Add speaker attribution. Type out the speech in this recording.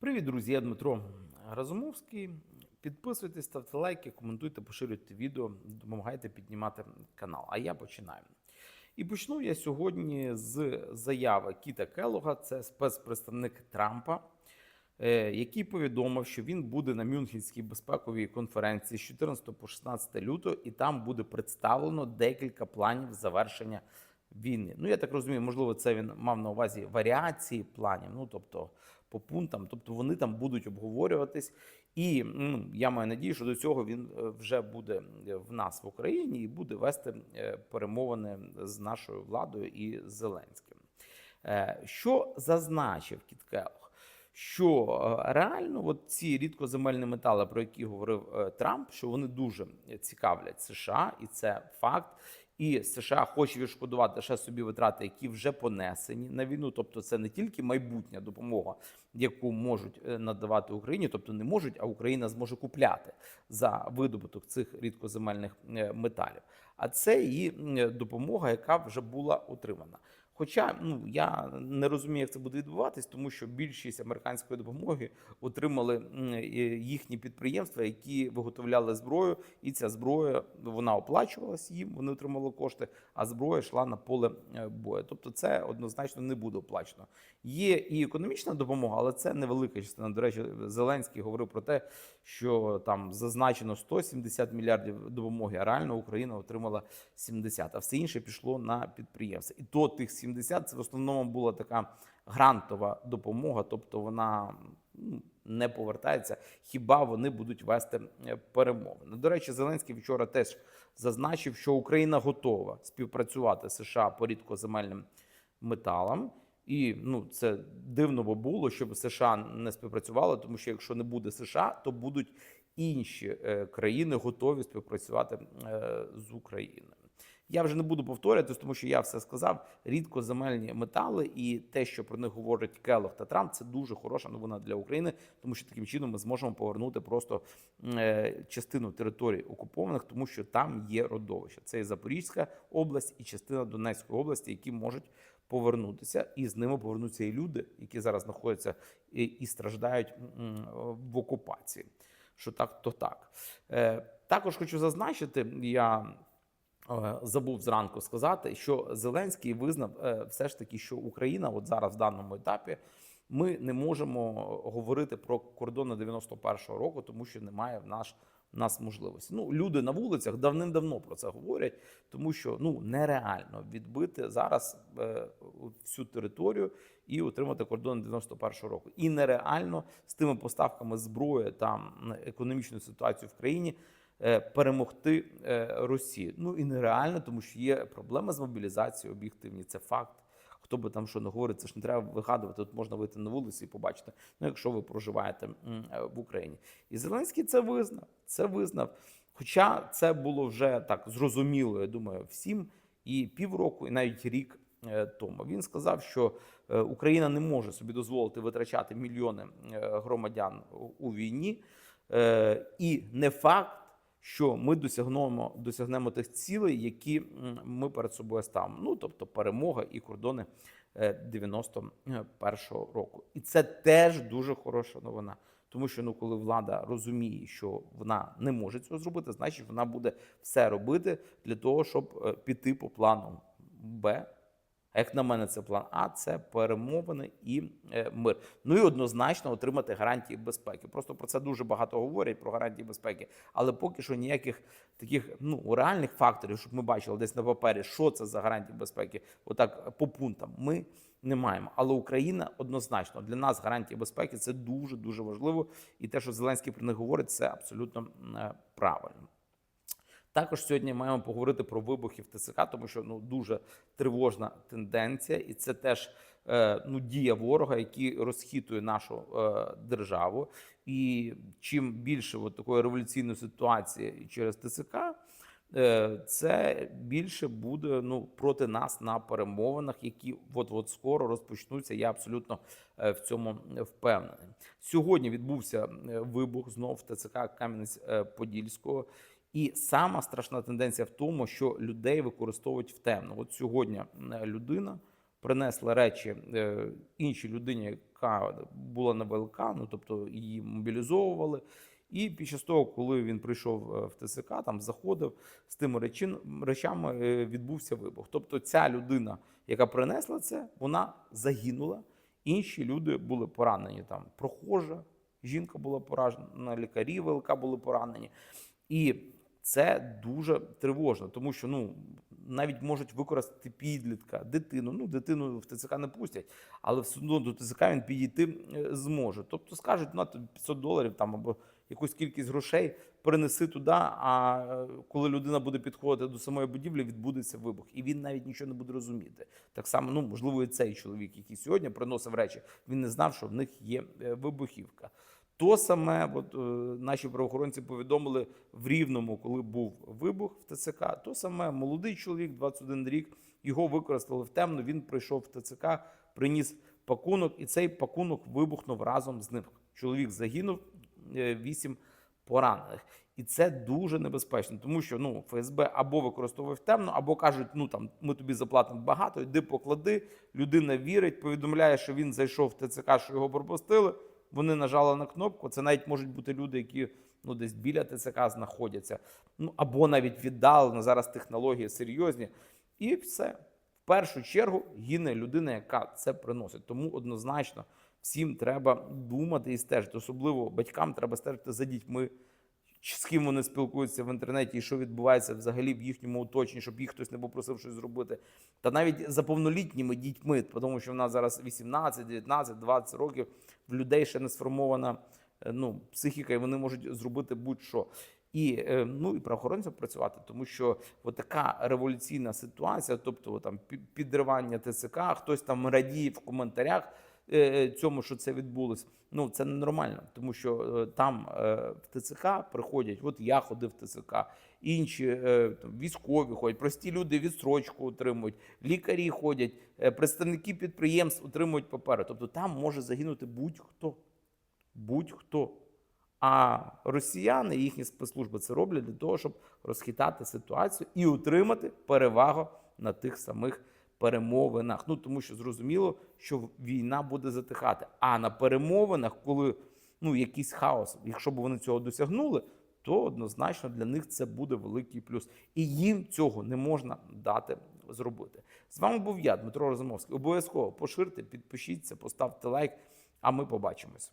Speaker 1: Привіт, друзі! Я Дмитро Разумовський. Підписуйтесь, ставте лайки, коментуйте, поширюйте відео, допомагайте піднімати канал. А я починаю. І почну я сьогодні з заяви Кіта Келлога, це спецпредставник Трампа, е, який повідомив, що він буде на Мюнхенській безпековій конференції з 14 по 16 лютого, і там буде представлено декілька планів завершення війни. Ну я так розумію, можливо, це він мав на увазі варіації планів, ну тобто по пунктам, тобто вони там будуть обговорюватись. І ну, я маю надію, що до цього він е, вже буде в нас в Україні і буде вести е, перемовини з нашою владою і Зеленським. Е, Що зазначив Кіт Келлог? Що е, реально от ці рідкоземельні метали, про які говорив е, Трамп, що вони дуже цікавлять США, і це факт. І США хоче відшкодувати ще собі витрати, які вже понесені на війну. Тобто, це не тільки майбутня допомога, яку можуть е, надавати Україні, тобто не можуть, а Україна зможе купляти за видобуток цих рідкоземельних е, металів. А це і допомога, яка вже була отримана. Хоча ну я не розумію, як це буде відбуватись, тому що більшість американської допомоги отримали їхні підприємства, які виготовляли зброю, і ця зброя вона оплачувалась їм. Вони отримали кошти, а зброя йшла на поле е, бою. Тобто, це однозначно не буде оплачено. Є і економічна допомога, але це невелика частина. До речі, Зеленський говорив про те, що там зазначено 170 мільярдів допомоги, а реально Україна отримала 70, а все інше пішло на підприємства. І то тих 70 це в основному була така грантова допомога, тобто вона ну, не повертається. Хіба вони будуть вести е, перемовини? До речі, Зеленський вчора теж зазначив, що Україна готова співпрацювати з США по рідкоземельним металам. І ну це дивно би було, щоб США не співпрацювали, тому що якщо не буде США, то будуть інші е, країни готові співпрацювати е, з Україною. Я вже не буду повторюватись, тому що я все сказав. Рідкоземельні метали і те, що про них говорить Келлог та Трамп, це дуже хороша новина для України, тому що таким чином ми зможемо повернути просто е, частину територій окупованих, тому що там є родовище. Це і Запорізька область, і частина Донецької області, які можуть повернутися, і з ними повернуться і люди, які зараз знаходяться і, і страждають в окупації. Що так, то так. Е, також хочу зазначити, я забув зранку сказати, що Зеленський визнав е, все ж таки, що Україна, от зараз в даному етапі, ми не можемо говорити про кордони 91-го року, тому що немає в наш. нас можливості. Ну, люди на вулицях давним-давно про це говорять, тому що ну нереально відбити зараз е, всю територію і отримати кордон 91-го року. І нереально з тими поставками зброї та економічною ситуацією в країні е, перемогти е, Росію. Ну і нереально, тому що є проблеми з мобілізацією об'єктивні. Це факт. Хто би там що не говорить, це ж не треба вигадувати. Тут можна вийти на вулицю і побачити. Ну, якщо ви проживаєте е, в Україні, і Зеленський це визнав. Це визнав. Хоча це було вже так зрозуміло, я думаю, всім і півроку, і навіть рік е, тому. Він сказав, що е, Україна не може собі дозволити витрачати мільйони е, громадян у- війні, Е, і не факт. Що ми досягнемо досягнемо тих цілей, які ми перед собою ставимо. Ну тобто перемога і кордони е, 91-го року, і це теж дуже хороша новина. Тому що ну, коли влада розуміє, що вона не може цього зробити, значить вона буде все робити для того, щоб е, піти по плану Б. А як на мене, це план А, це перемовини і е, мир. Ну і однозначно отримати гарантії безпеки. Просто про це дуже багато говорять про гарантії безпеки, але поки що ніяких таких ну реальних факторів, щоб ми бачили десь на папері, що це за гарантії безпеки, отак по пунктам. Ми не маємо. Але Україна однозначно для нас гарантії безпеки це дуже дуже важливо. І те, що Зеленський про них говорить, це абсолютно е, правильно. Також сьогодні маємо поговорити про вибухи в ТЦК, тому що ну дуже тривожна тенденція, і це теж е, ну дія ворога, який розхитує нашу е, державу. І чим більше от такої революційної ситуації через ТЦК, е, це більше буде ну проти нас на перемовинах, які от от скоро розпочнуться. Я абсолютно в цьому впевнений. Сьогодні відбувся вибух знов в ТЦК Кам'янець-Подільського. І сама страшна тенденція в тому, що людей використовують в темно. От сьогодні людина принесли речі е, іншій людині, яка була на ВЛК, ну тобто її мобілізовували. І час того, коли він прийшов е, в ТСК, там заходив з тими речин, речами, е, відбувся вибух. Тобто, ця людина, яка принесла це, вона загинула. Інші люди були поранені. Там прохожа, жінка була поранена, лікарі ВЛК були поранені. І це дуже тривожно, тому що ну навіть можуть використати підлітка, дитину. Ну, дитину в ТЦК не пустять, але все одно до ТЦК він підійти е, зможе. Тобто скажуть, на 500 доларів там або якусь кількість грошей перенеси туди. А е, коли людина буде підходити до самої будівлі, відбудеться вибух, і він навіть нічого не буде розуміти. Так само, ну можливо, і цей чоловік, який сьогодні приносив речі, він не знав, що в них є е, вибухівка. То саме, от, е, наші правоохоронці повідомили в Рівному, коли був вибух в ТЦК. То саме молодий чоловік, 21 рік, його використали в темну. Він прийшов в ТЦК, приніс пакунок, і цей пакунок вибухнув разом з ним. Чоловік загинув, е, поранених. І це дуже небезпечно, тому що ну ФСБ або використовує в темно, або кажуть, ну там ми тобі заплатимо багато, йди поклади. Людина вірить, повідомляє, що він зайшов в ТЦК, що його пропустили. Вони нажали на кнопку. Це навіть можуть бути люди, які ну десь біля ТЦК знаходяться, ну або навіть віддалено. Зараз технології серйозні, і все в першу чергу гине людина, яка це приносить. Тому однозначно всім треба думати і стежити. Особливо батькам треба стежити за дітьми. З ким вони спілкуються в інтернеті, і що відбувається взагалі в їхньому оточенні, щоб їх хтось не попросив щось зробити. Та навіть за повнолітніми дітьми, тому що в нас зараз 18, 19, 20 років в людей ще не сформована е, ну, психіка, і вони можуть зробити будь-що. І е, ну і правоохоронцям працювати, тому що от така революційна ситуація, тобто там пі- підривання ТЦК, хтось там радіє в коментарях цьому, що це відбулось. Ну це ненормально, тому що е, там е, в ТЦК приходять. От я ходив в ТЦК, інші е, там, військові ходять, прості люди відстрочку отримують, лікарі ходять, е, представники підприємств отримують папери. Тобто там може загинути будь-хто. Будь-хто. А росіяни, їхні спецслужби це роблять для того, щоб розхитати ситуацію і отримати перевагу на тих самих перемовинах. Ну тому що зрозуміло, що війна буде затихати. А на перемовинах, коли ну якийсь хаос, якщо б вони цього досягнули, то однозначно для них це буде великий плюс. І їм цього не можна дати зробити. З вами був я, Дмитро Розумовський. Обов'язково поширте, підпишіться, поставте лайк. А ми побачимось.